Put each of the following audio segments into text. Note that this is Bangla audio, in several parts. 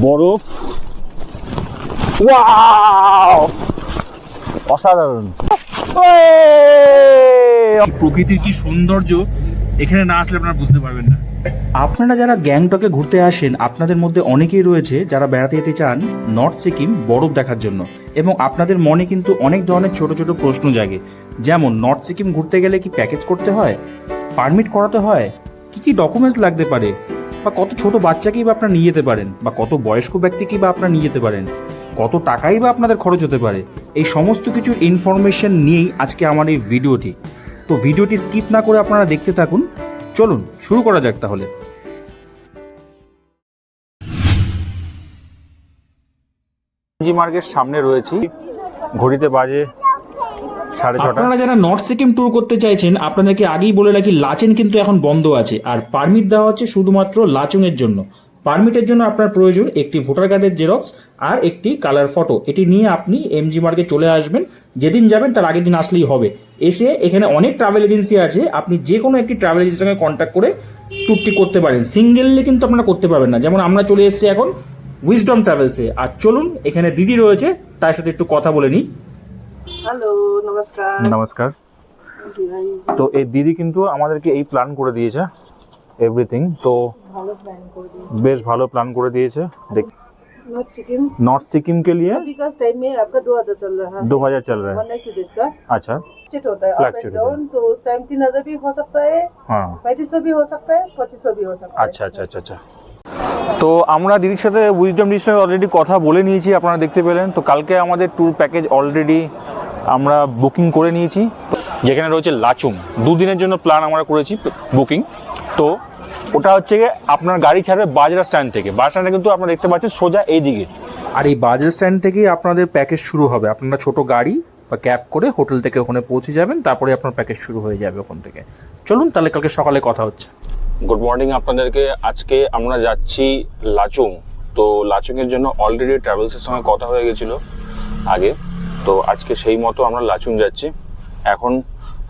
বরফ। অসাধারণ। প্রকৃতির কি সৌন্দর্য এখানে না আসলে আপনারা বুঝতে পারবেন না। আপনারা যারা গ্যাংটকে ঘুরতে আসেন আপনাদের মধ্যে অনেকেই রয়েছে যারা বেড়াতে যেতে চান নর্থ সিকিম বরফ দেখার জন্য। এবং আপনাদের মনে কিন্তু অনেক ধরনের ছোট ছোট প্রশ্ন জাগে। যেমন নর্থ সিকিম ঘুরতে গেলে কি প্যাকেজ করতে হয়? পারমিট করাতে হয়? কি কি ডকুমেন্টস লাগতে পারে? বা কত ছোট বাচ্চাকেই বা আপনারা নিয়ে যেতে পারেন, বা কত বয়স্ক ব্যক্তিকেই বা আপনারা নিয়ে যেতে পারেন, কত টাকাই বা আপনাদের খরচ হতে পারে, এই সমস্ত কিছুর ইনফরমেশন নিয়েই আজকে আমার এই ভিডিওটি। তো ভিডিওটি স্কিপ না করে আপনারা দেখতে থাকুন। চলুন, শুরু করা যাক তাহলে। মার্গের সামনে রয়েছি। ঘড়িতে বাজে আপনারা যারা নর্থ সিকিম ট্যুর করতে চাইছেন, আপনাদেরকে আগেই বলে রাখি, লাচেন কিন্তু এখন বন্ধ আছে। আর পারমিট দেওয়া হচ্ছে শুধুমাত্র লাচুং এর জন্য পারমিটের জন্য আপনার প্রয়োজন একটি ভোটার কার্ডের জেরক্স আর একটি কালার ফটো এটি নিয়ে আপনি এমজি মার্কে চলে আসবেন। যেদিন যাবেন, তার আগের দিন আসলেই হবে। এসে এখানে অনেক ট্রাভেল এজেন্সি আছে। আপনি যে কোনো একটি ট্রাভেল এজেন্সির সঙ্গে কন্ট্যাক্ট করে ট্যুরটি করতে পারেন। সিঙ্গেললি কিন্তু আপনারা করতে পারবেন না। যেমন আমরা চলে এসেছি এখন উইজডম ট্রাভেলসে আর চলুন, এখানে দিদি রয়েছে, তার সাথে একটু কথা বলে নিই। হ্যালো নমস্কার নমস্কার জি ভাই তো এই দিদি কিন্তু আমাদেরকে এই প্ল্যান করে দিয়েছে এভরিথিং তো ভালো প্ল্যান করে दिए বেশ ভালো প্ল্যান করে দিয়েছে দেখ नॉर्थ सिक्किम नॉर्थ सिक्किम के लिए अभी का टाइम में आपका दो हजार चल रहा है दो हजार चल रहा वन है नाइट टू डेज का अच्छा फ्लैक्चुएट होता है अप Fluctuate एंड होता है। डाउन तो उस टाइम तीन हजार भी हो सकता है হ্যাঁ पैंतीस सौ भी हो सकता है पच्चीस सौ भी हो सकता है আচ্ছা আচ্ছা আচ্ছা আচ্ছা তো আমরা দিদির সাথে উইজডম দিদির সঙ্গে অলরেডি কথা বলে নিয়েছি আপনারা দেখতে পেলেন তো কালকে আমাদের ট্যুর প্যাকেজ অলরেডি আমরা বুকিং করে নিয়েছি। যেখানে রয়েছে লাচুং। দুদিনের জন্য প্ল্যান আমরা করেছি বুকিং। তো ওটা হচ্ছে গিয়ে আপনার গাড়ি ছাড়বে বাজরা স্ট্যান্ড থেকে। বাস স্ট্যান্ডে কিন্তু আপনারা দেখতে পাচ্ছেন সোজা এই দিকে আর এই বাজার স্ট্যান্ড থেকেই আপনাদের প্যাকেজ শুরু হবে। আপনারা ছোট গাড়ি বা ক্যাব করে হোটেল থেকে ওখানে পৌঁছে যাবেন তারপরে আপনার প্যাকেজ শুরু হয়ে যাবে ওখান থেকে। চলুন তাহলে কালকে সকালে কথা হচ্ছে। গুড মর্নিং আপনাদেরকে। আজকে আমরা যাচ্ছি লাচুং। তো লাচুংয়ের জন্য অলরেডি ট্রাভেলসের সঙ্গে কথা হয়ে গেছিল আগে। তো আজকে সেই মতো আমরা লাচুং যাচ্ছি। এখন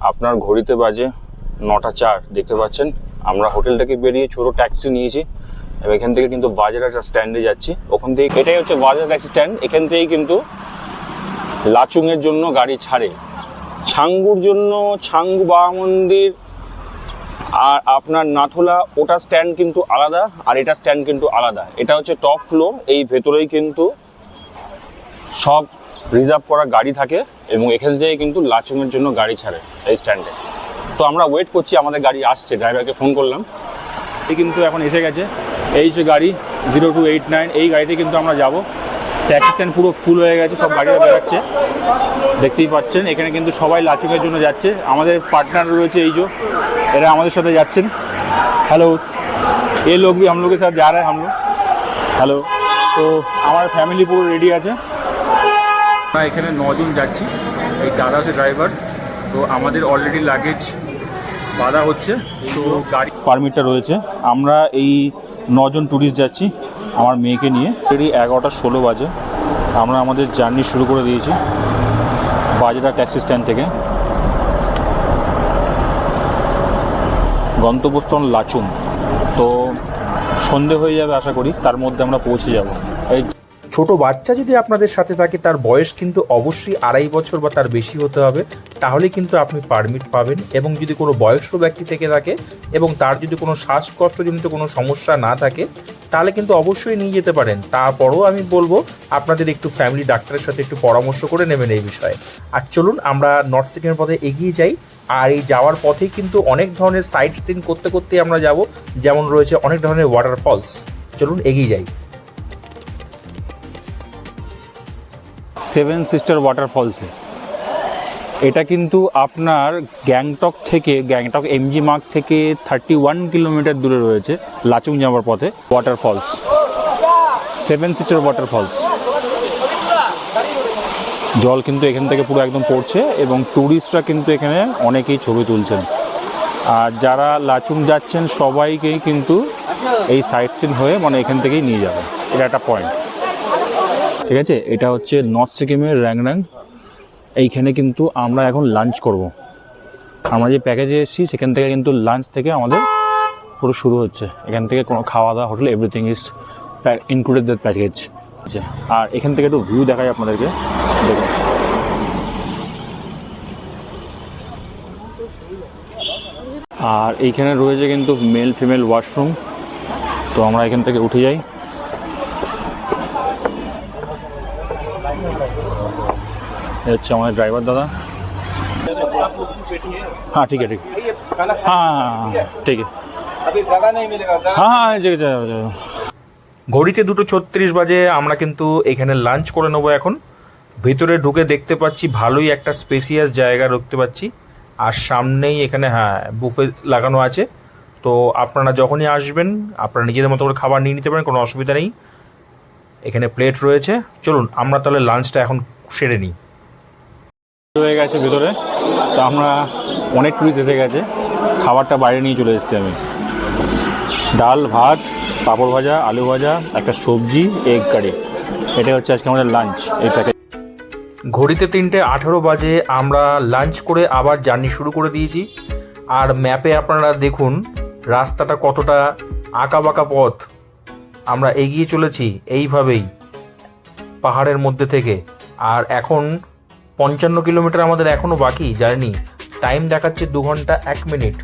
আপনার ঘড়িতে বাজে নটা চার, দেখতে পাচ্ছেন? আমরা হোটেল থেকে বেরিয়ে ছোট ট্যাক্সি নিয়েছি এবং এখান থেকে কিন্তু বাজার একটা স্ট্যান্ডে যাচ্ছি। ওখান থেকে এটাই হচ্ছে বাজার ট্যাক্সি স্ট্যান্ড। এখান থেকেই কিন্তু লাচুংয়ের জন্য গাড়ি ছাড়ে। ছাঙ্গুর জন্য ছাঙ্গু বাবা মন্দির আর আপনার নাথুলা, ওটা স্ট্যান্ড কিন্তু আলাদা আর এটা স্ট্যান্ড কিন্তু আলাদা। এটা হচ্ছে টপ ফ্লোর। এই ভেতরেই কিন্তু সব রিজার্ভ করা গাড়ি থাকে এবং এখান থেকে কিন্তু লাচুংয়ের জন্য গাড়ি ছাড়ে এই স্ট্যান্ডে তো আমরা ওয়েট করছি, আমাদের গাড়ি আসছে ড্রাইভারকে ফোন করলাম। এটি কিন্তু এখন এসে গেছে। এই যে গাড়ি জিরো টু এইট নাইন এই গাড়িতে কিন্তু আমরা যাব। ট্যাক্সি স্ট্যান্ড পুরো ফুল হয়ে গেছে, সব গাড়ি বেরোচ্ছে। দেখতেই পাচ্ছেন, এখানে কিন্তু সবাই লাচুকের জন্য যাচ্ছে। আমাদের পার্টনার রয়েছে এই যে, এরা আমাদের সাথে যাচ্ছেন। হ্যালো এ লোক ভি সাথে যা রায় হ্যালো তো আমার ফ্যামিলি পুরো রেডি আছে। আমরা এখানে নজন যাচ্ছি, এই দাদা হচ্ছে ড্রাইভার তো আমাদের অলরেডি লাগেজ বাধা হচ্ছে, তো গাড়ি পারমিটটা রয়েছে। আমরা এই নজন ট্যুরিস্ট যাচ্ছি, আমার মেয়েকে নিয়ে। এটি এগারোটা ষোলো বাজে। আমরা আমাদের জার্নি শুরু করে দিয়েছি বাজরা ট্যাক্সি স্ট্যান্ড থেকে। গন্তব্যস্থল লাচুং। তো সন্ধে হয়ে যাবে আশা করি, তার মধ্যে আমরা পৌঁছে যাব। ছোট বাচ্চা যদি আপনাদের সাথে থাকে, তার বয়স কিন্তু অবশ্যই আড়াই বছর বা তার বেশি হতে হবে। তাহলে কিন্তু আপনি পারমিট পাবেন এবং যদি কোনো বয়স্ক ব্যক্তি থেকে থাকে এবং তার যদি কোনো শ্বাসকষ্টজনিত কোনো সমস্যা না থাকে, তাহলে কিন্তু অবশ্যই নিয়ে যেতে পারেন। তারপরও আমি বলব, আপনাদের একটু ফ্যামিলি ডাক্তারের সাথে একটু পরামর্শ করে নেবেন এই বিষয়ে। আর চলুন, আমরা নর্থ সিকিমের পথে এগিয়ে যাই। আর এই যাওয়ার পথেই কিন্তু অনেক ধরনের সাইট সিন করতে করতে আমরা যাব, যেমন রয়েছে অনেক ধরনের ওয়াটারফলস চলুন, এগিয়ে যাই। সেভেন সিস্টার ওয়াটারফলসে। এটা কিন্তু আপনার গ্যাংটক থেকে, গ্যাংটক এমজি মার্গ থেকে থার্টি ওয়ান কিলোমিটার দূরে রয়েছে, লাচুং যাওয়ার পথে ওয়াটারফলস সেভেন সিস্টার ওয়াটারফলস জল কিন্তু এখান থেকে পুরো একদম পড়ছে এবং ট্যুরিস্টরা কিন্তু এখানে অনেকেই ছবি তুলছেন। আর যারা লাচুং যাচ্ছেন, সবাইকেই কিন্তু এই সাইট সিন হয়ে মানে এখান থেকেই নিয়ে যাবে এটা একটা পয়েন্ট ঠিক আছে? এটা হচ্ছে নর্থ সিকিমের র্যাংরাং এইখানে কিন্তু আমরা এখন লাঞ্চ করব। আমরা যে প্যাকেজে এসেছি, সেখান থেকে কিন্তু লাঞ্চ থেকে আমাদের পুরো শুরু হচ্ছে। এখান থেকে কোনো খাওয়া দাওয়া hotel everything is included the package আচ্ছা আর এখান থেকে একটু ভিউ দেখাই আপনাদেরকে। দেখুন। আর এইখানে রয়েছে কিন্তু মেল ফিমেল ওয়াশরুম তো আমরা এখান থেকে উঠে যাই। হচ্ছে আমাদের ড্রাইভার দাদা हाँ ठीक है ठीक है हाँ हाँ हाँ ठीक है अभी जगह नहीं मिलेगा जगह हाँ हाँ जगह जगह जगह ঘড়িতে দুটো ছত্রিশ বাজে আমরা কিন্তু এখানে লাঞ্চ করে নেবো এখন ভিতরে ঢুকে দেখতে পাচ্ছি ভালোই একটা স্পেসিয়াস জায়গা দেখতে পাচ্ছি আর সামনেই এখানে হ্যাঁ বুফে লাগানো আছে তো আপনারা যখনই আসবেন আপনারা নিজেদের মতো করে খাবার নিয়ে নিতে পারেন কোনো অসুবিধা নেই এখানে প্লেট রয়েছে। চলুন আমরা তাহলে লাঞ্চটা এখন সেরে নিই। হয়ে গেছে ভিতরে। তো আমরা অনেক টুরিস্ট এসে গেছে। খাবারটা বাইরে নিয়ে চলে এসেছি আমি। ডাল ভাত পাঁপড় ভাজা আলু ভাজা একটা সবজি এগ কারি এটা হচ্ছে আজকে আমাদের লাঞ্চ এই প্যাকেজ ঘড়িতে তিনটে আঠেরো বাজে আমরা লাঞ্চ করে আবার জার্নি শুরু করে দিয়েছি। আর ম্যাপে আপনারা দেখুন রাস্তাটা কতটা আঁকা বাঁকা পথ। আমরা এগিয়ে চলেছি এইভাবেই পাহাড়ের মধ্যে থেকে। আর এখন পঞ্চান্ন কিলোমিটার আমাদের এখনও বাকি জার্নি। টাইম দেখাচ্ছে দু ঘণ্টা এক মিনিট।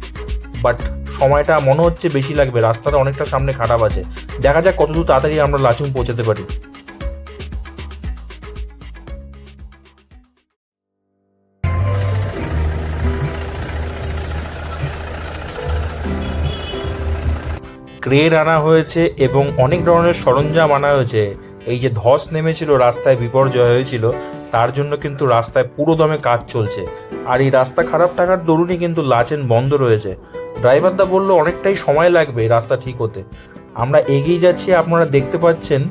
বাট সময়টা মনে হচ্ছে বেশি লাগবে। রাস্তাটা অনেকটা সামনে খারাপ আছে। দেখা যাক কতদূর তাড়াতাড়ি আমরা লাচুং পৌঁছাতে পারি। ক্রেন আনা হয়েছে এবং অনেক ধরনের সরঞ্জাম আনা হয়েছে। এই যে ধস নেমেছিল, রাস্তায় বিপর্যয় হয়েছিল, তার জন্য কিন্তু রাস্তায় পুরো দমে কাজ চলছে। আর এই রাস্তা খারাপ থাকার দরুনই কিন্তু লাচেন বন্ধ রয়েছে। ড্রাইভারদা বলল, অনেকটাই সময় লাগবে রাস্তা ঠিক হতে। আমরা এগিয়ে যাচ্ছি, আপনারা দেখতে পাচ্ছেন,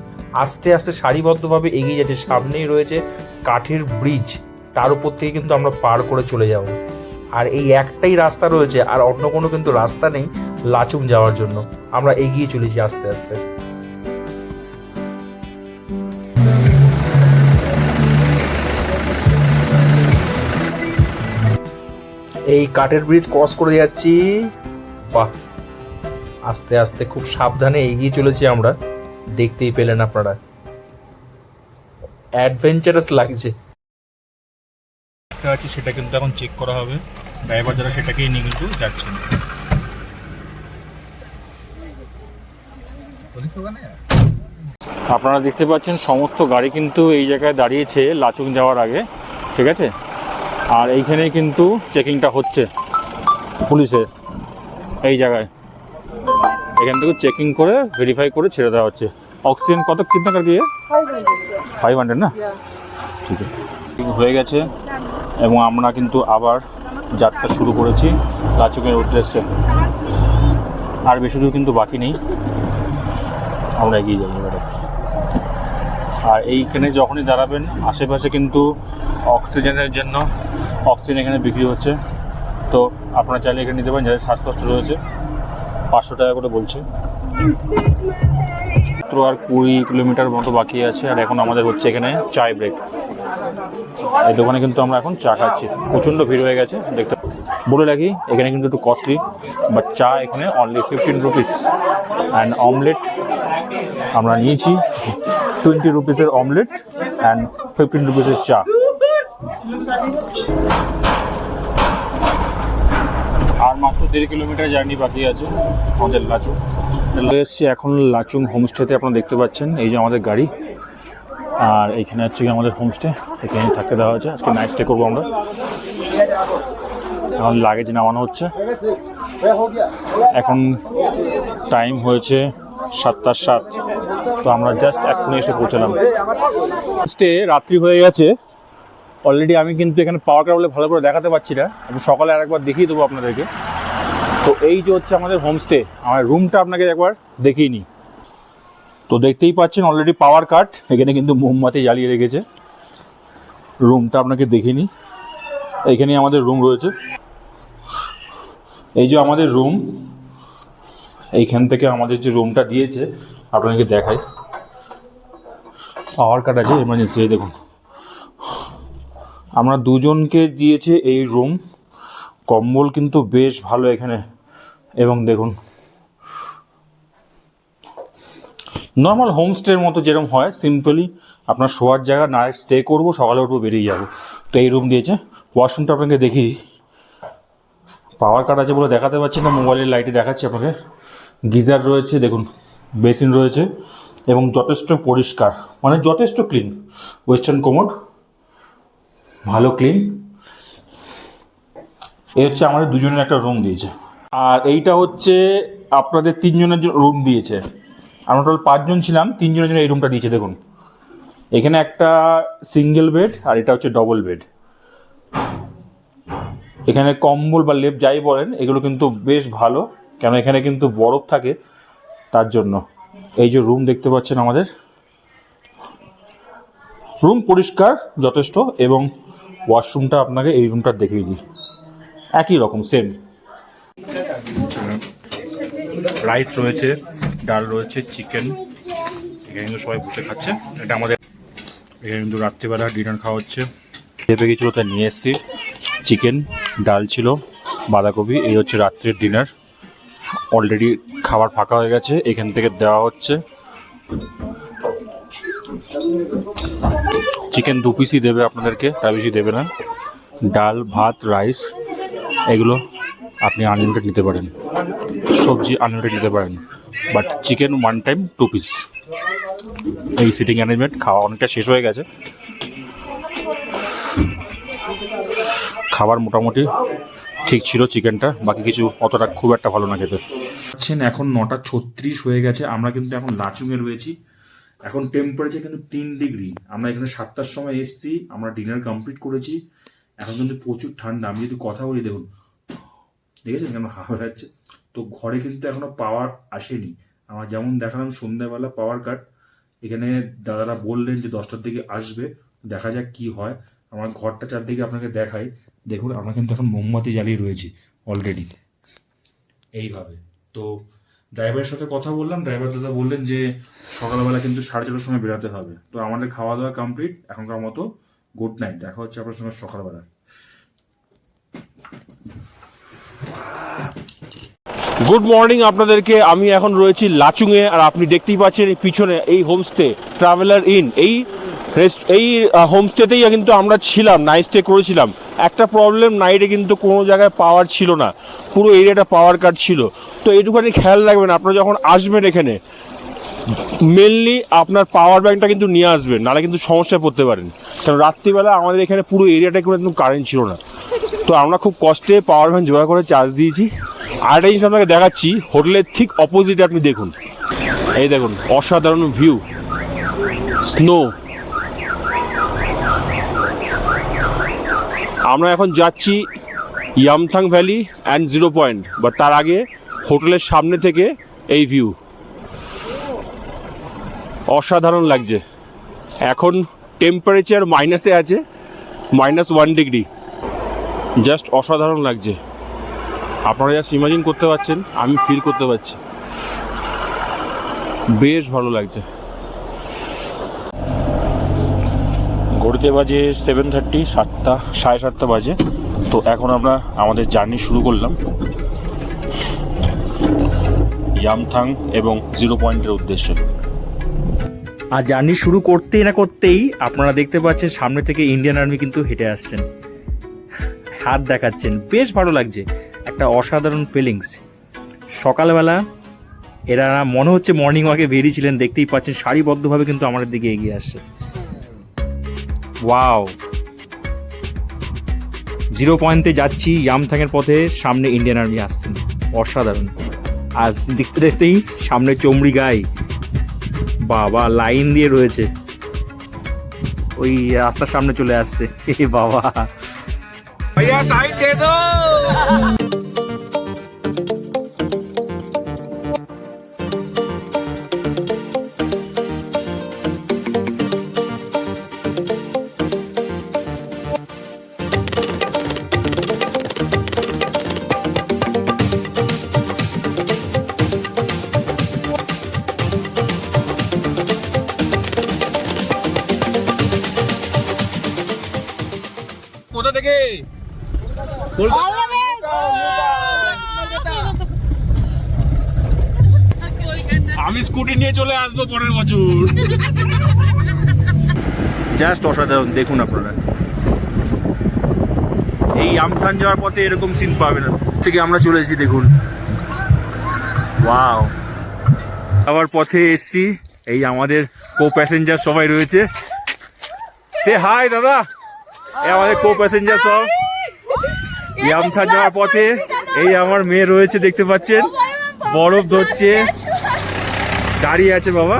আস্তে আস্তে সারিবদ্ধভাবে এগিয়ে যাচ্ছে। সামনেই রয়েছে কাঠের ব্রিজ, তার উপর থেকে কিন্তু আমরা পার করে চলে যাব। আর এই একটাই রাস্তা রয়েছে, আর অন্য কোনো কিন্তু রাস্তা নেই লাচুং যাওয়ার জন্য। আমরা এগিয়ে চলেছি আস্তে আস্তে। এই কাঠের ব্রিজ ক্রস করে যাচ্ছি। বাহ! আস্তে আস্তে খুব সাবধানে এগিয়ে চলেছি আমরা। দেখতেই পেলেন আপনারা। অ্যাডভেঞ্চারাস লাগছে। একটা আছে সেটা কিন্তু এখন চেক করা হবে। ড্রাইভার যারা সেটাকেই নিয়ে কিন্তু যাচ্ছেন। আপনারা দেখতে পাচ্ছেন সমস্ত গাড়ি কিন্তু এই জায়গায় দাঁড়িয়েছে লাচুং যাওয়ার আগে ঠিক আছে? আর এইখানে কিন্তু চেকিংটা হচ্ছে পুলিশের এই জায়গায়। এখান থেকে চেকিং করে ভেরিফাই করে ছেড়ে দেওয়া হচ্ছে। অক্সিজেন কত কিনা দিয়ে ফাইভ হান্ড্রেড না? ঠিক আছে। হয়ে গেছে। এবং আমরা কিন্তু আবার যাত্রা শুরু করেছি। লাচুকের উদ্দেশ্যে। আর বেশি দূর কিন্তু বাকি নেই। আমরা এগিয়ে যাই এবারে। আর এইখানে যখনই দাঁড়াবেন, আশেপাশে কিন্তু অক্সিজেনের জন্য অক্সিজেন এখানে বিক্রি হচ্ছে। তো আপনারা চাইলে এখানে নিতে পারেন, যাদের শ্বাসকষ্ট রয়েছে। পাঁচশো টাকা করে বলছে। মাত্র আর কুড়ি কিলোমিটার মতো বাকি আছে। আর এখন আমাদের হচ্ছে এখানে চায় ব্রেক। এই দোকানে কিন্তু আমরা এখন চা খাচ্ছি। প্রচণ্ড ভিড় হয়ে গেছে, দেখতে বলে রাখি, এখানে কিন্তু একটু কস্টলি বাট চা এখানে only fifteen rupees and omelette আমরা নিয়েছি টোয়েন্টি রুপিসের অমলেট অ্যান্ড ফিফটিন রুপিসের চা। আর মাত্র দেড় কিলোমিটার জার্নি বাকি আছে আমাদের লাচুং। এসছি এখন লাচুং হোমস্টেতে আপনারা দেখতে পাচ্ছেন, এই যে আমাদের গাড়ি। আর এইখানে হচ্ছে আমাদের হোমস্টে এখানে থাকতে দেওয়া হয়েছে। আজকে নাইট স্টে করব আমরা। এখন লাগেজ নামানো হচ্ছে। এখন টাইম হয়েছে সাতটা সাত। তো আমরা জাস্ট এখনই এসে পৌঁছালাম। হোমস্টে রাত্রি হয়ে গেছে। অলরেডি আমি কিন্তু এখানে পাওয়ার কাবলে ভালো করে দেখাতে পারছি না। আমি সকালে আরেকবার দেখিয়ে দেবো আপনাদেরকে। তো এই যে হচ্ছে আমাদের হোমস্টে আমার রুমটা আপনাকে একবার দেখিয়ে নিই। তো দেখতেই পাচ্ছেন অলরেডি পাওয়ার কাট এখানে কিন্তু মোমবাতি জ্বালিয়ে রেখেছে। রুমটা আপনাকে দেখিনি এইখানেই আমাদের রুম রয়েছে। এই যে আমাদের রুম এইখান থেকে আমাদের যে রুমটা দিয়েছে, আপনাকে দেখাই। পাওয়ার কাট আছে এমার্জেন্সি দেখুন। আমরা দুজনকে দিয়েছে এই রুম কম্বল কিন্তু বেশ ভালো এখানে। এবং দেখুন নর্মাল হোমস্টের মতো যেরকম হয় সিম্পলি আপনার শোয়ার জায়গা, না স্টে করব, সকালে উঠবো, বেরিয়ে যাব। তো এই রুম দিয়েছে। ওয়াশরুমটা আপনাকে দেখি। পাওয়ার কাট আছে বলে দেখাতে পারছি না মোবাইলের লাইটে দেখাচ্ছি আপনাকে। গিজার রয়েছে, দেখুন বেসিন রয়েছে, এবং যথেষ্ট পরিষ্কার মানে যথেষ্ট ক্লিন ওয়েস্টার্ন কোমোড ভালো ক্লিন এই হচ্ছে আমাদের দুজনের একটা রুম দিয়েছে। আর এইটা হচ্ছে আপনাদের তিনজনের রুম দিয়েছে। আমরা টোটাল পাঁচজন ছিলাম, তিনজনের জন্য এই রুমটা দিয়েছে, দেখুন। এখানে একটা সিঙ্গেল বেড আর এটা হচ্ছে ডবল বেড এখানে কম্বল বা লেপ যাই বলেন, এগুলো কিন্তু বেশ ভালো কেন এখানে কিন্তু বরফ থাকে তার জন্য। এই যে রুম দেখতে পাচ্ছেন আমাদের। রুম পরিষ্কার, যথেষ্ট, এবং ওয়াশরুমটা আপনাকে এই রুমটা দেখিয়ে দিই। একই রকম সেম রাইস রয়েছে। ডাল রয়েছে চিকেন এখানে কিন্তু সবাই বসে খাচ্ছে। এটা আমাদের এখানে কিন্তু রাত্রিবেলা ডিনার খাওয়া হচ্ছে। চেপে গেছিল, তাই নিয়ে এসেছি। চিকেন ডাল ছিল, বাঁধাকপি, এই হচ্ছে রাত্রের ডিনার অলরেডি খাবার ফাঁকা হয়ে গেছে, এখান থেকে দেওয়া হচ্ছে। চিকেন দু পিসই দেবে আপনাদেরকে, তার বেশি দেবে না। ডাল, ভাত রাইস এগুলো আপনি আনলিমিটেড নিতে পারেন। সবজি আনলিমিটেড নিতে পারেন। But chicken one time two piece এই সিটিং অ্যারেঞ্জমেন্ট খাওয়া অনেকটা শেষ হয়ে গেছে। খাবার মোটামুটি ঠিক ছিল চিকেনটা, বাকি কিছু অতটা খুব একটা ভালো না খেতে। পাচ্ছেন এখন নটা ছত্রিশ হয়ে গেছে, আমরা কিন্তু এখন লাচুংয়ে রয়েছি। এখন টেম্পারেচার কিন্তু তিন ডিগ্রি আমরা এখানে সাতটার সময় এসেছি, আমরা ডিনার কমপ্লিট করেছি। এখন কিন্তু প্রচুর ঠান্ডা। আমি যদি কথা বলি, দেখুন, দেখেছেন কেন হাওয়া যাচ্ছে তো ঘরে কিন্তু এখনও পাওয়ার আসেনি। আমার যেমন দেখালাম সন্ধ্যাবেলা পাওয়ার কাট এখানে দাদারা বললেন যে দশটার দিকে আসবে, দেখা যাক কি হয়। আমার ঘরটা চারদিকে আপনাকে দেখাই। দেখুন, আমরা কিন্তু এখন মোমবাতি জ্বালিয়ে রয়েছি অলরেডি এইভাবে। তো ড্রাইভারের সাথে কথা বললাম ড্রাইভার দাদা বললেন যে সকালবেলা কিন্তু সাড়ে ছটার সময় বেরোতে হবে। তো আমাদের খাওয়া দাওয়া কমপ্লিট এখনকার মতো গুড নাইট দেখা হচ্ছে আপনার সঙ্গে সকালবেলা। গুড মর্নিং আপনাদেরকে। আমি এখন রয়েছি লাচুংয়ে আর আপনি দেখতেই পাচ্ছেন এই পিছনে এই হোমস্টে ট্রাভেলার ইন এই রেস্ট এই হোমস্টেতেই কিন্তু আমরা ছিলাম নাইট স্টে করেছিলাম। একটা প্রবলেম নাইটে কিন্তু কোনো জায়গায় পাওয়ার ছিল না। পুরো এরিয়াটা পাওয়ার কাট ছিল। তো এইটুখানি খেয়াল রাখবেন, আপনারা যখন আসবেন এখানে মেনলি আপনার পাওয়ার ব্যাংকটা কিন্তু নিয়ে আসবেন, নাহলে কিন্তু সমস্যায় পড়তে পারেন। কারণ রাত্রিবেলা আমাদের এখানে পুরো এরিয়াটা কোনো একদম কারেন্ট ছিল না। তো আমরা খুব কষ্টে পাওয়ার ব্যাংক জোগাড় করে চার্জ দিয়েছি। আর একটা জিনিস আপনাকে দেখাচ্ছি, হোটেলের ঠিক অপোজিটে আপনি দেখুন। এই দেখুন, অসাধারণ ভিউ স্নো আমরা এখন যাচ্ছি Yumthang valley and zero point but তার আগে হোটেলের সামনে থেকে এই ভিউ অসাধারণ লাগছে। এখন টেম্পারেচার মাইনাসে আছে মাইনাস ওয়ান ডিগ্রি জাস্ট অসাধারণ লাগছে। আপনারা জাস্ট ইমাজিন করতে পারছেন, আমি ফিল করতে পারছি। বেশ ভালো লাগছে। ঘড়িতে বাজে সেভেন থার্টি সাতটা, সাড়ে সাতটা বাজে। তো এখন আমরা আমাদের জার্নি শুরু করলাম। ইয়ামথাং এবং জিরো পয়েন্টের উদ্দেশ্যে। আর জার্নি শুরু করতেই না করতেই আপনারা দেখতে পাচ্ছেন সামনে থেকে ইন্ডিয়ান আর্মি কিন্তু হেঁটে আসছেন। হাত দেখাচ্ছেন। বেশ ভালো লাগছে। একটা অসাধারণ ফিলিংস সকালবেলা এরা মনে হচ্ছে মর্নিং ওয়াকে বেরিয়েছিলেন, দেখতেই পাচ্ছেন সারিবদ্ধভাবে কিন্তু আমাদের দিকে এগিয়ে আসছে। ওয়াও জিরো পয়েন্টে যাচ্ছি ইয়ামথাংয়ের পথে সামনে ইন্ডিয়ান আর্মি আসছেন অসাধারণ। আজ দেখতে দেখতেই সামনে চমড়ি গাই। বাবা লাইন দিয়ে রয়েছে। ওই রাস্তার সামনে চলে আসছে। এ বাবা। কোথা আমি স্কুটি নিয়ে চলে আসব পরের বছর। জাস্ট অসাধারণ দেখুন আপনারা। এই আমথান যাওয়ার পথে এরকম সিন পাবেন। না থেকে আমরা চলে এসেছি দেখুন। ওয়াও আবার পথে এসছি এই আমাদের কো প্যাসেঞ্জার সবাই রয়েছে। সে হাই দাদা। এই আমাদের কো প্যাসেঞ্জার সব। এই আমথান যাওয়ার পথে এই আমার মেয়ে রয়েছে, দেখতে পাচ্ছেন। বরফ ধরছে। দাঁড়িয়ে আছে বাবা।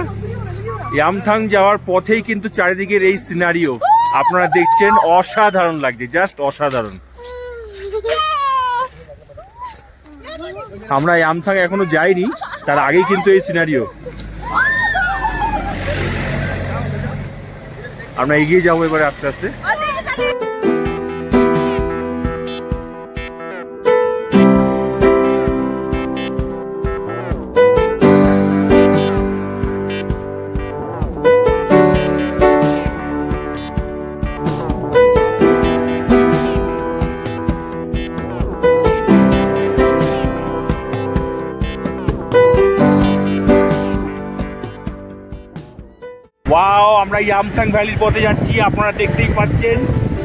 ইয়ামথাং যাওয়ার পথেই কিন্তু চারিদিকের এই সিনারিও আপনারা দেখছেন, অসাধারণ লাগছে জাস্ট অসাধারণ। আমরা ইয়ামথাং এখনও যাইনি, তার আগেই কিন্তু এই সিনারিও আমরা এগিয়ে যাব এবারে আস্তে আস্তে। ইয়ামথাং ভ্যালির পথে যাচ্ছি, আপনারা দেখতেই পাচ্ছেন,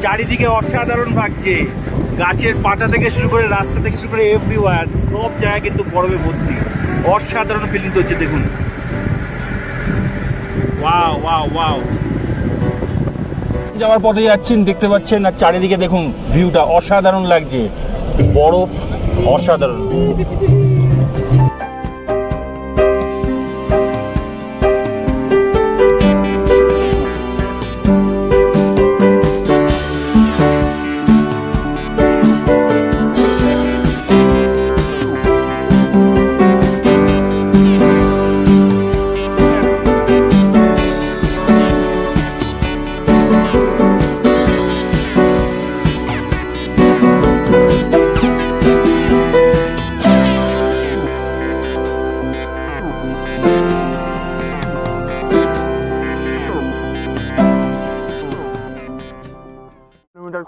চারিদিকে অসাধারণ লাগছে গাছের পাতা থেকে শুরু করে রাস্তা থেকে শুরু করে এভরিওয়ার সব জায়গায় কিন্তু বরফে ভর্তি। অসাধারণ ফিলিংস হচ্ছে, দেখুন। ওয়াও যাওয়ার পথে যাচ্ছেন, দেখতে পাচ্ছেন, আর চারিদিকে দেখুন ভিউটা অসাধারণ লাগছে। বরফ অসাধারণ।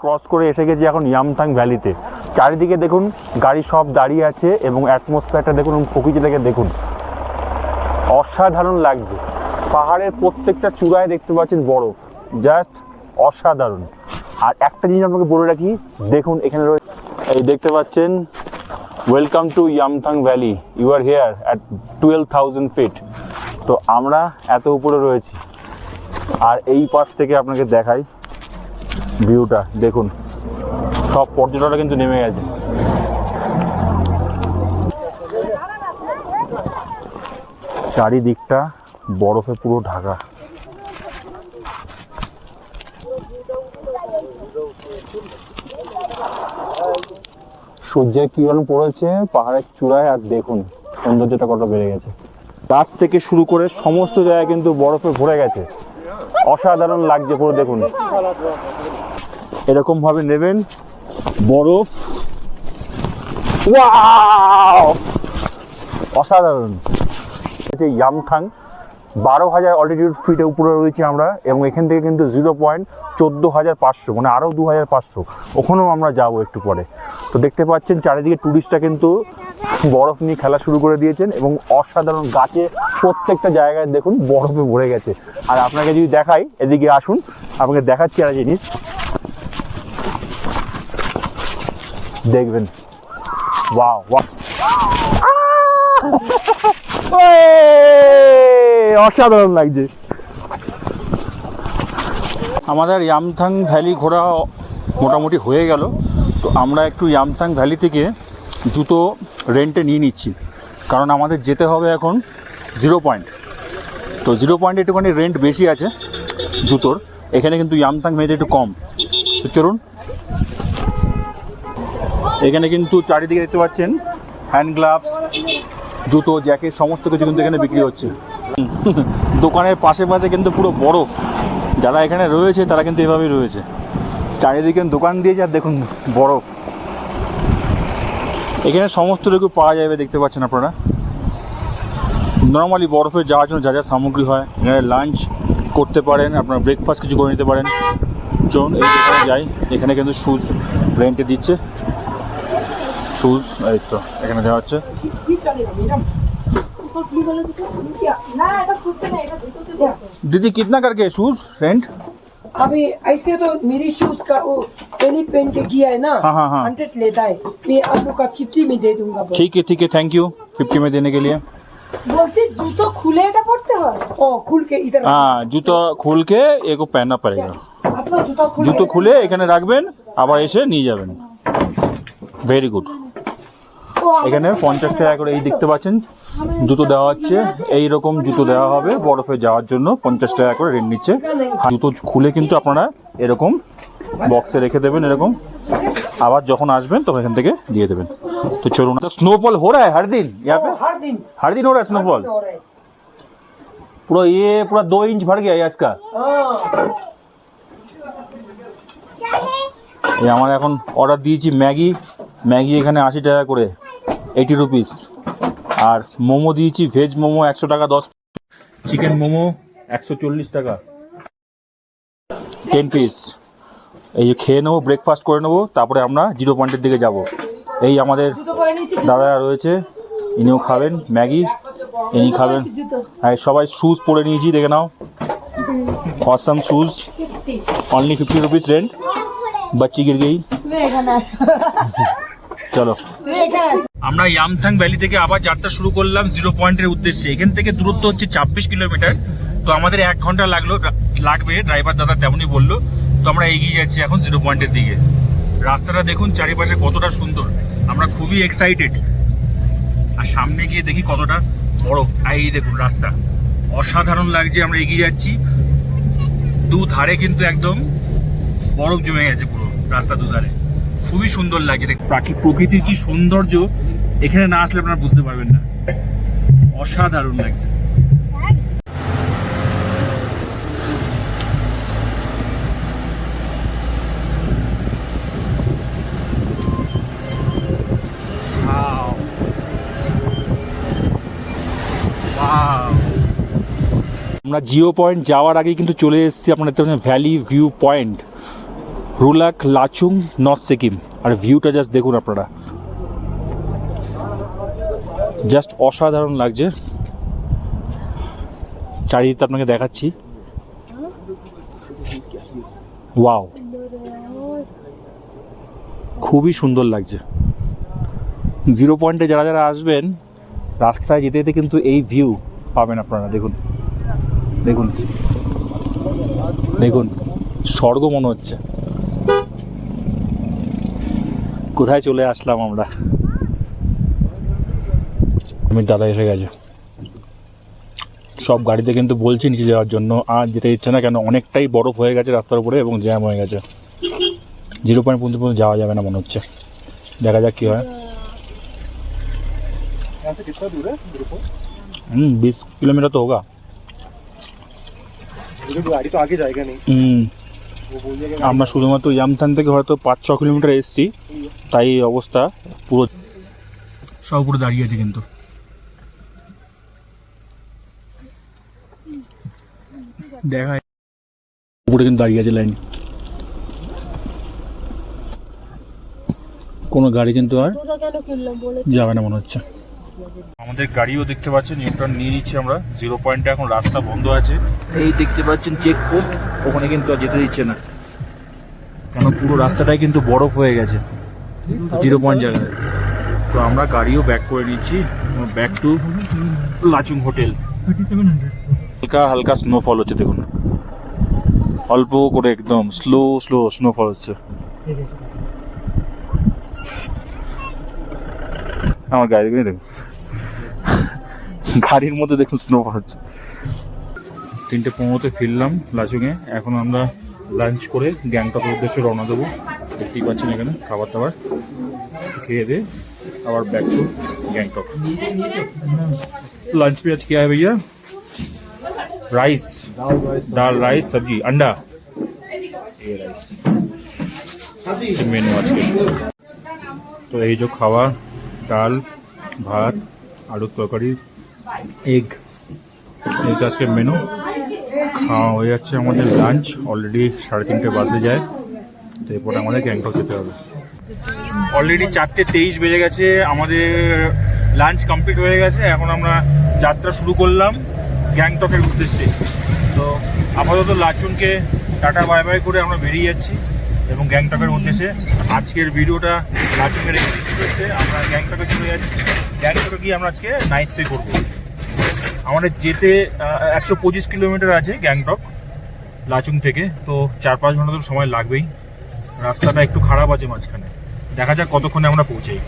ক্রস করে এসে গেছি এখন ইয়ামথাং ভ্যালিতে চারিদিকে দেখুন, গাড়ি সব দাঁড়িয়ে আছে এবং অ্যাটমসফিয়ারটা দেখুন এবং প্রকৃতিটাকে দেখুন। অসাধারণ লাগছে। পাহাড়ের প্রত্যেকটা চূড়ায় দেখতে পাচ্ছেন বরফ। জাস্ট অসাধারণ। আর একটা জিনিস আপনাকে বলে রাখি, দেখুন এখানে রয়েছে এই দেখতে পাচ্ছেন welcome to Yumthang valley you are here at twelve thousand feet তো আমরা এত উপরে রয়েছি। আর এই পাশ থেকে আপনাকে দেখাই ভিউটা, দেখুন। সব পর্যটকরা কিন্তু নেমে গেছে। চারিদিকটা বরফে পুরো ঢাকা। সূর্যের কিরণ পড়েছে পাহাড়ের চূড়ায়, আর দেখুন, সৌন্দর্যটা কত বেড়ে গেছে। গাছ থেকে শুরু করে সমস্ত জায়গায় কিন্তু বরফে ভরে গেছে। অসাধারণ লাগছে পুরো দেখুন। এরকম ভাবে নেবেন বরফ। অসাধারণ। হচ্ছে ইয়ামথাং বারো হাজার অল্টিটিউড ফিটের উপরে রয়েছি আমরা এবং এখান থেকে কিন্তু জিরো পয়েন্ট চোদ্দ হাজার পাঁচশো মানে আরও দু হাজার পাঁচশো। ওখানেও আমরা যাব একটু পরে। তো দেখতে পাচ্ছেন, চারিদিকে ট্যুরিস্টরা কিন্তু বরফ নিয়ে খেলা শুরু করে দিয়েছেন এবং অসাধারণ গাছে প্রত্যেকটা জায়গায় দেখুন বরফে ভরে গেছে। আর আপনাকে যদি দেখাই, এদিকে আসুন, আপনাকে দেখাচ্ছি একটা জিনিস। দেখবেন। Wow wow. অসাধারণ লাগছে। আমাদের ইয়ামথাং ভ্যালি ঘোরা মোটামুটি হয়ে গেল। তো আমরা একটু ইয়ামথাং ভ্যালি থেকে জুতো রেন্টে নিয়ে নিচ্ছি। কারণ আমাদের যেতে হবে এখন জিরো পয়েন্ট তো জিরো পয়েন্টে একটুখানি রেন্ট বেশি আছে জুতোর। এখানে কিন্তু ইয়ামথাং ভ্যালিতে একটু কম। চলুন। এখানে কিন্তু চারিদিকে দেখতে পাচ্ছেন হ্যান্ড গ্লাভস জুতো, জ্যাকেট, সমস্ত কিছু কিন্তু এখানে বিক্রি হচ্ছে। দোকানের পাশে পাশে কিন্তু পুরো বরফ। যারা এখানে রয়েছে, তারা কিন্তু এভাবেই রয়েছে। চারিদিকে দোকান দিয়ে আর দেখুন বরফ। এখানে সমস্ত রকম পাওয়া যাবে, দেখতে পাচ্ছেন আপনারা। নর্মালি বরফে যাওয়ার জন্য যা যা সামগ্রী হয়, এখানে লাঞ্চ করতে পারেন, আপনার ব্রেকফাস্ট কিছু করে নিতে পারেন। চলুন, এই দোকানে যাই। এখানে কিন্তু শুজ রেন্টে দিচ্ছে। শুজ এই তো, এখানে দেওয়া হচ্ছে। না এটা খুলতে না এটা ভিতরতে বসো दीदी कितना करके शूज रेंट अभी ऐसे तो मेरी शूज का वो पहले पहन के किया है ना हाँ, हाँ, हाँ। हंड्रेड लेता है मैं आप लोग का फिफ्टी में दे दूंगा बोल। ठीक है ठीक है थैंक यू फिफ्टी में देने के लिए বলছি জুতো খুলে এটা পড়তে হয় ও খুলকে ইধার हाँ जूता खोल के एक को पहनना पड़ेगा আপনার জুতো খুলে জুতো খুলে এখানে রাখবেন আবার এসে নিয়ে যাবেন ভেরি গুড ও আমার এখানে পঞ্চাশ টাকা করে এই দেখতে পাচ্ছেন জুতো দেওয়া হচ্ছে। এই রকম জুতো দেওয়া হবে বরফে যাওয়ার জন্য পঞ্চাশ টাকা করে রেট নিচ্ছে। জুতো খুলে কিন্তু আপনারা এরকম বক্সে রেখে দেবেন এরকম। আবার যখন আসবেন তখন এখান থেকে দিয়ে দেবেন। তো চলুন তো স্নোফল হো রায় হারদিন দিন হর হো স্নোফল পুরো ইয়ে পুরো দো ইঞ্চ ভর গিয়ে আজকা আমার এখন অর্ডার দিয়েছি ম্যাগি। ম্যাগি এখানে আশি টাকা করে। এইটি রুপিস আর মোমো দিয়েছি ভেজ মোমো একশো টাকা দশ চিকেন মোমো একশো চল্লিশ টাকা। টেন পিস এই যে খেয়ে নেব ব্রেকফাস্ট করে নেব তারপরে আমরা জিরো পয়েন্টের দিকে যাব। এই আমাদের দাদা রয়েছে ইনিও খাবেন ম্যাগি ইনি খাবেন। হ্যাঁ সবাই শুজ পরে নিয়েছি দেখে নাও। Awesome shoes only fifty rupees rent বাচ্চি গির গেই চলো। আমরা ইয়ামথাং ভ্যালি থেকে আবার যাত্রা শুরু করলাম জিরো পয়েন্টের উদ্দেশ্যে। এখান থেকে দূরত্ব হচ্ছে ছাব্বিশ কিলোমিটার। তো আমাদের এক ঘণ্টা লাগল লাগবে ড্রাইভার দাদা তেমনই বলল। তো আমরা এগিয়ে যাচ্ছি এখন জিরো পয়েন্টের দিকে। রাস্তাটা দেখুন, চারিপাশে কতটা সুন্দর। আমরা খুবই এক্সাইটেড আর সামনে গিয়ে দেখি কতটা বরফ। এই দেখুন রাস্তা। অসাধারণ লাগছে, আমরা এগিয়ে যাচ্ছি। দু ধারে কিন্তু একদম বরফ জমে গেছে পুরো রাস্তা দুধারে খুবই সুন্দর লাগছে। প্রকৃতির কি সৌন্দর্য এখানে না আসলে আপনারা বুঝতে পারবেন না। অসাধারণ লাগছে. আমরা জিও পয়েন্ট যাওয়ার আগে কিন্তু চলে এসেছি আপনার দেখতে ভ্যালি ভিউ পয়েন্ট। রুলাক, লাচুং, নর্থ সিকিম। আর ভিউটা জাস্ট দেখুন আপনারা। জাস্ট অসাধারণ লাগছে। চারিদিকে আপনাকে দেখাচ্ছি। ওয়াও। খুবই সুন্দর লাগছে। জিরো পয়েন্টে যারা যারা আসবেন, রাস্তায় যেতে যেতে কিন্তু এই ভিউ পাবেন আপনারা। দেখুন। দেখুন। দেখুন। স্বর্গ মনে হচ্ছে। কোথায় চলে আসলাম আমরা? আমি দাদা এসে গেছে সব গাড়িতে কিন্তু বলছি নিচে যাওয়ার জন্য আর যেতে ইচ্ছে না কেন অনেকটাই বরফ হয়ে গেছে রাস্তার উপরে এবং জ্যাম হয়ে গেছে জিরো পয়েন্ট পর্যন্ত পর্যন্ত যাওয়া যাবে না মনে হচ্ছে দেখা যাক কী হয় হুম बीस किलोमीटर तो होगा गाड़ी तो आगे जाएगा नहीं হুম वो बोलिएगा আমরা শুধুমাত্র ইয়ামথান থেকে হয়তো পাঁচ ছ কিলোমিটার এসেছি তাই এই অবস্থা পুরো সব উপরে দাঁড়িয়ে আছে কিন্তু দেখা উপরে কিন্তু দাঁড়িয়ে আছে লাইন। কোনো গাড়ি কিন্তু আর যাবে না মনে হচ্ছে। আমাদের গাড়িও দেখতে পাচ্ছেন ইউটার্ন নিয়ে নিচ্ছি আমরা। জিরো পয়েন্টে এখন রাস্তা বন্ধ আছে। এই দেখতে পাচ্ছেন চেক পোস্ট ওখানে কিন্তু আর যেতে দিচ্ছে না। কেন? পুরো রাস্তাটাই কিন্তু বরফ হয়ে গেছে। জিরো পয়েন্ট জায়গায়। তো আমরা গাড়িও ব্যাক করে নিচ্ছি ব্যাক টু লাচুং হোটেল হালকা হালকা স্নোফল হচ্ছে, দেখুন। অল্প করে একদম স্লো স্লো স্নোফল হচ্ছে। আমার গাড়ি দেখুন গাড়ির মধ্যে দেখুন স্নোফল হচ্ছে। তিনটে পনেরোতে ফিরলাম লাচুঙে এখন আমরা লাঞ্চ করে গ্যাংটকের উদ্দেশ্যে রওনা দেবো। দেখতেই পাচ্ছেন এখানে খাবার দাবার। খেয়ে দিয়ে আবার ব্যাক টু গ্যাংটক। লাঞ্চ পেঁয়াজ কে হয় ভাইয়া। राइस दाल राइस सब्जी अंडा ये राइस मेनू আজকে তো এই যে খাওয়া ডাল ভাত আলুর তরকারি এগ এই হচ্ছে আজকের মেনু খাওয়া হয়ে যাচ্ছে আমাদের লাঞ্চ অলরেডি সাড়ে তিনটে বাজতে যায় তো এরপরে আমাদের গ্যাংটক যেতে হবে অলরেডি চারটে তেইশ বেজে গেছে আমাদের লাঞ্চ কমপ্লিট হয়ে গেছে এখন আমরা যাত্রা শুরু করলাম গ্যাংটকের উদ্দেশ্যে। তো আপাতত লাচুনকে টাটা, বাই বাই করে আমরা বেরিয়ে যাচ্ছি এবং গ্যাংটকের উদ্দেশ্যে আজকের ভিডিওটা এখানে হচ্ছে আমরা গ্যাংটকে চলে যাচ্ছি। গ্যাংটকে গিয়ে আমরা আজকে নাইট স্টে করব। আমাদের যেতে একশো পঁচিশ কিলোমিটার আছে গ্যাংটক লাচুং থেকে। তো চার পাঁচ ঘণ্টা তো সময় লাগবেই। রাস্তাটা একটু খারাপ আছে মাঝখানে। দেখা যাক কতক্ষণে আমরা পৌঁছাই।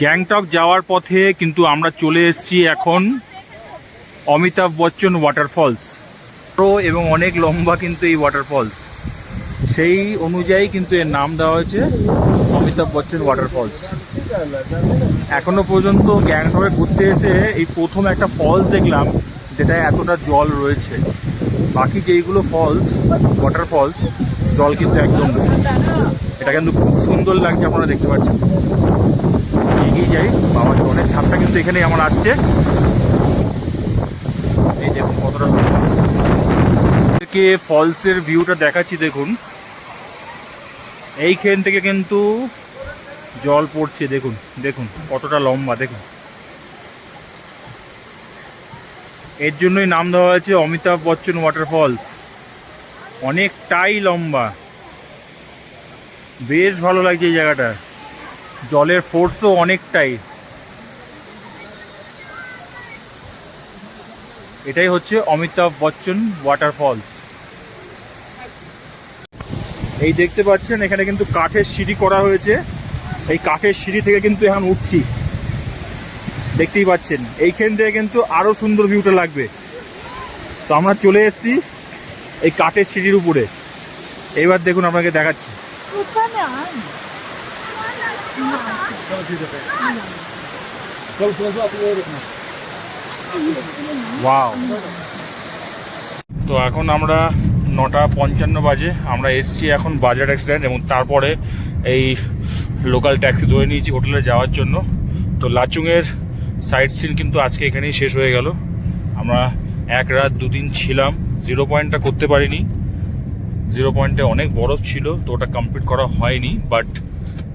গ্যাংটক যাওয়ার পথে কিন্তু আমরা চলে এসেছি এখন অমিতাভ বচ্চন ওয়াটারফলস বড় এবং অনেক লম্বা কিন্তু এই ওয়াটারফলস সেই অনুযায়ী কিন্তু এর নাম দেওয়া হয়েছে অমিতাভ বচ্চন ওয়াটারফলস এখনও পর্যন্ত গ্যাংটকে ঘুরতে এসে এই প্রথম একটা ফলস দেখলাম, যেটায় এতটা জল রয়েছে। বাকি যেইগুলো ফলস ওয়াটার ফলস জল কিন্তু একদম এটা কিন্তু খুব সুন্দর লাগছে আপনারা দেখতে পাচ্ছেন। এগিয়ে যাই বাবা জলের ছাপটা কিন্তু এখানেই আমার আসছে। এই দেখুন কতটা ফলসের ভিউটা দেখাচ্ছি, দেখুন। এইখান থেকে কিন্তু জল পড়ছে, দেখুন দেখুন, কতটা লম্বা, দেখুন। এর জন্যই নাম দেওয়া হয়েছে অমিতাভ বচ্চন ওয়াটারফলস অনেকটাই লম্বা। বেশ ভালো লাগছে এই জায়গাটা। জলের ফোর্সও অনেকটাই। এটাই হচ্ছে অমিতাভ বচ্চন ওয়াটারফলস এই দেখতে পাচ্ছেন এখানে কিন্তু কাঠের সিঁড়ি করা হয়েছে এই কাঠের সিঁড়ি থেকে কিন্তু এখন উঠছি দেখতেই পাচ্ছেন এইখান থেকে কিন্তু আরও সুন্দর ভিউটা লাগবে তো আমরা চলে এসেছি এই কাঠের সিঁড়ির উপরে এবার দেখুন আপনাকে দেখাচ্ছি ওয়াও তো এখন আমরা নটা পঞ্চান্ন বাজে, আমরা এসছি এখন বাজার অ্যাক্সিডেন্ট এবং তারপরে এই লোকাল ট্যাক্সি ধরে নিয়েছি হোটেলে যাওয়ার জন্য। তো লাচুংয়ের সাইট সিন কিন্তু আজকে এখানেই শেষ হয়ে গেল। আমরা এক রাত দুদিন ছিলাম জিরো পয়েন্টটা করতে পারিনি। জিরো পয়েন্টে অনেক বরফ ছিল, তো ওটা কমপ্লিট করা হয়নি বাট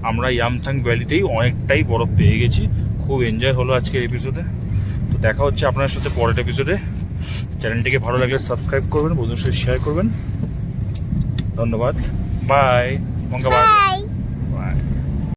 আমরা ইয়ামথাং ভ্যালিতেই অনেকটাই বরফ পেয়ে গেছি। খুব এনজয় হলো আজকের এপিসোডে তো দেখা হচ্ছে আপনার সাথে পরের এপিসোডে চ্যানেলটিকে ভালো লাগলে সাবস্ক্রাইব করবেন বন্ধুর সাথে শেয়ার করবেন। ধন্যবাদ। বাই। মঙ্গলবার